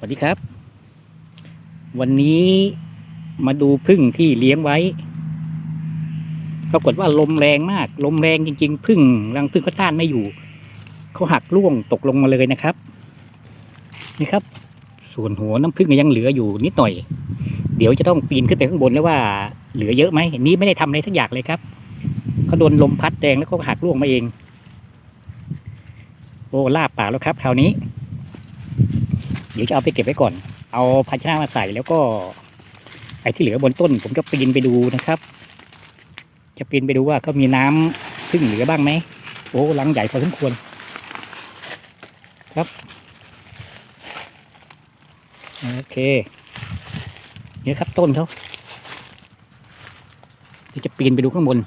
สวัสดีครับ วันนี้มาดูพึ่งที่เลี้ยงไว้ปรากฏว่าลมแรงมาก ลมแรงจริง ๆ พึ่งรังพึ่งเขาต้านไม่อยู่เขาหักร่วงตกลงมาเลยนะครับ นี่ครับ ส่วนหัวน้ำพึ่งยังเหลืออยู่นิดหน่อย เดี๋ยวจะต้องปีนขึ้นไปข้างบนแล้วว่าเหลือเยอะไหมนี้ไม่ได้ทำอะไรสักอย่างเลยครับเขาโดนลมพัดแรงแล้วก็หักร่วงมาเองโอ้ลาบปากแล้วครับคราวนี้ ดี๋ยวจะเอาไปเก็บไว้ก่อน เอาภาชนะมาใส่แล้วก็ไอ้ที่เหลือบนต้น ผมจะปีนไปดูนะครับ จะปีนไปดูว่าเขามีน้ำพึ่งเหลือบ้างไหมโอ้ลังใหญ่พอสมควร ครับโอเคเนี่ยครับต้นเขาเดี๋ยวจะปีนไปดูข้างบน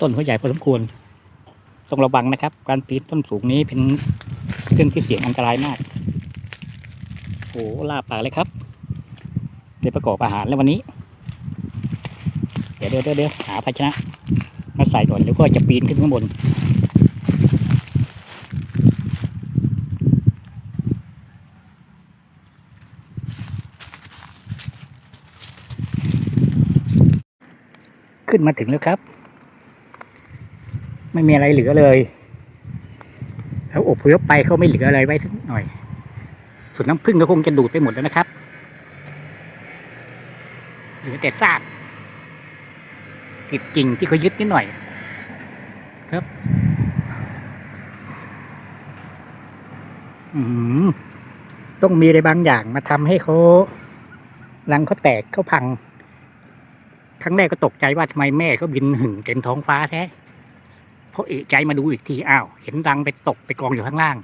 ต้นเขาใหญ่พอสมควรต้องระวังนะครับ การปีนต้นสูงนี้เป็น เรื่งที่เสียงอันตรายมากโอ้ลาบปากเลยครับได้ประกอบอาหารแล้ววันนี้ เดี๋ยวเดี๋ยวเดี๋ยวหาภาชนะมาใส่ก่อนแล้วก็จะปีนขึ้นข้างบน ขึ้นมาถึงแล้วครับ ไม่มีอะไรเหลือเลย แล้วอบพยพไปเขาไม่เหลืออะไรไว้สักหน่อยส่วนน้ำผึ้งก็คงจะดูดไปหมดแล้วนะครับเหลือแต่ซากติดกิ่งที่เขายึดนิดหน่อย ครับ อืมต้องมีอะไรบางอย่างมาทำให้เขารังเขาแตกเขาพัง ครั้งแรกก็ตกใจว่าทำไมแม่เขาบินหึ่งเต็มท้องฟ้าแท้ เพอเอะใจมาดูอีกทีอ้าว เห็นรังไปตกไปกองอยู่ข้างล่าง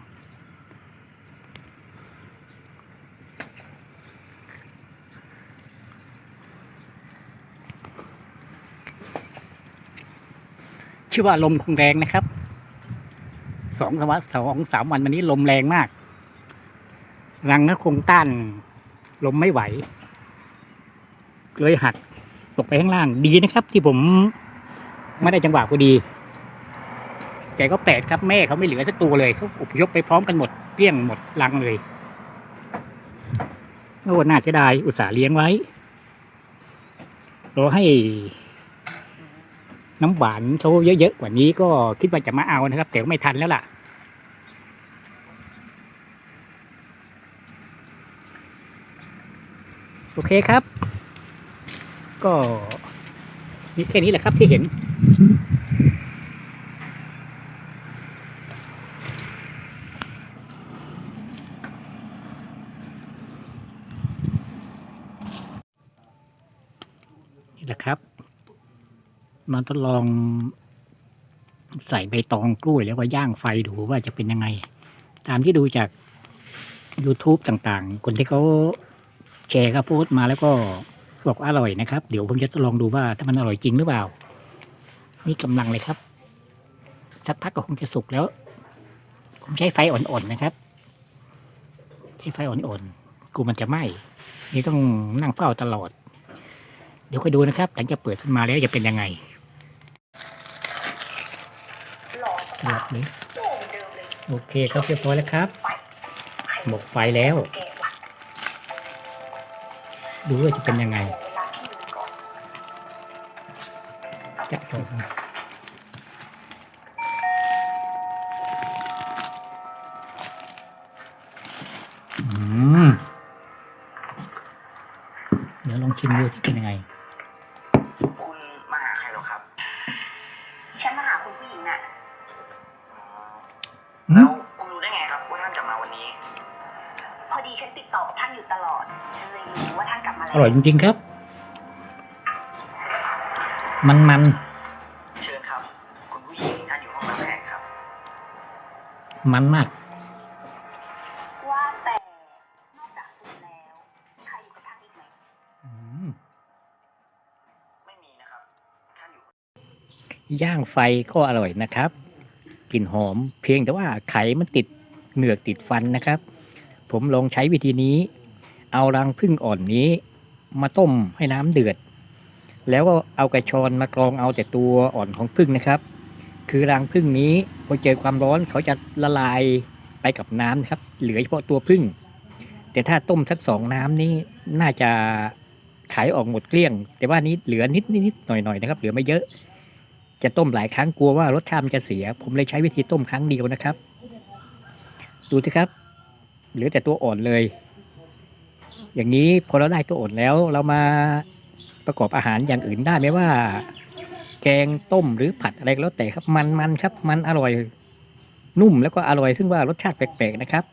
ชื่อว่าลมคงแรงนะครับสองสามวันสองสามวันวันนี้ลมแรงมาก รังก็คงต้าน ลมไม่ไหว เลยหักตกไปข้างล่างดีนะครับ ที่ผมไม่ได้จังหวะพอดี แต่ก็แปลกครับแม่เขาไม่เหลือสักตัวเลยเขาอพยพไปพร้อมกันหมดเกลี้ยงหมดรังเลยโอ้น่าเสียดายอุตส่าห์เลี้ยงไว้รอให้ น้ำหวานเขาเยอะๆกว่านี้ก็คิดว่าจะมาเอานะครับ แต่ก็ไม่ทันแล้วล่ะ โอเคครับ ก็มีแค่นี้แหละครับที่เห็น นี่แหละครับมันทดลองใส่ใบตองกล้วยแล้วก็ย่างไฟดูว่าจะเป็นยังไง ตามที่ดูจาก YouTube ต่างๆ คนที่เขาแชร์เขาโพสต์มาแล้วก็บอกอร่อยนะครับ เดี๋ยวผมจะทดลองดูว่าถ้ามันอร่อยจริงหรือเปล่า นี่กำลังเลยครับ สักพักก็คงจะสุกแล้ว ผมใช้ไฟอ่อนๆนะครับ ใช้ไฟอ่อนๆกูมันจะไหม้นี่ต้องนั่งเฝ้าตลอด ดี๋ยวค่อยดูนะครับ หลังจากเปิดขึ้นมาแล้วจะเป็นยังไงหลอดเลยโอเคครับเรียบร้อยแล้วครับ หมกไฟแล้ว ดูว่าจะเป็นยังไงเวลาพี่ดูก่อนจะจบอืมเดี๋ยวลองชิมดูที่เป็นยังไง คุณมาหาใครเหรอครับฉันมาหาคุณผู้หญิงน่ะอืมแล้วคุณรู้ได้ไงครับว่าท่านจะมาวันนี้ พอดีฉันติดต่อกับท่านอยู่ตลอด ฉันเลยรู้ว่าท่านกลับมาแล้อวร่อยจริงๆครับ มันมันเชิญครับ คุณผู้หญิงท่านอยู่ห้องรับแขกครับ มันมาก ย่างไฟก็อร่อยนะครับ กลิ่นหอมเพียงแต่ว่าไขมันติดเหงือกติดฟันนะครับ ผมลองใช้วิธีนี้ เอารังพึ่งอ่อนนี้ มาต้มให้น้ำเดือด แล้วก็เอากระชอนมากรองเอาแต่ตัวอ่อนของพึ่งนะครับ คือรังพึ่งนี้พอเจอความร้อนเขาจะละลายไปกับน้ำครับ เหลือเฉพาะตัวพึ่ง แต่ถ้าต้มสักสองน้ำนี่น่าจะขายออกหมดเกลี้ยง แต่ว่านี้เหลือนิดนิดหน่อยหน่อยนะครับ เหลือไม่เยอะ จะต้มหลายครั้งกลัวว่ารสชาติมันจะเสีย ผมเลยใช้วิธีต้มครั้งเดียวนะครับ ดูสิครับ เหลือแต่ตัวอ่อนเลย อย่างนี้พอเราได้ตัวอ่อนแล้วเรามาประกอบอาหารอย่างอื่นได้ไหมว่า แกงต้มหรือผัดอะไรก็แล้วแต่ครับมันมันครับมันอร่อย นุ่มแล้วก็อร่อยซึ่งว่ารสชาติแปลกๆนะครับ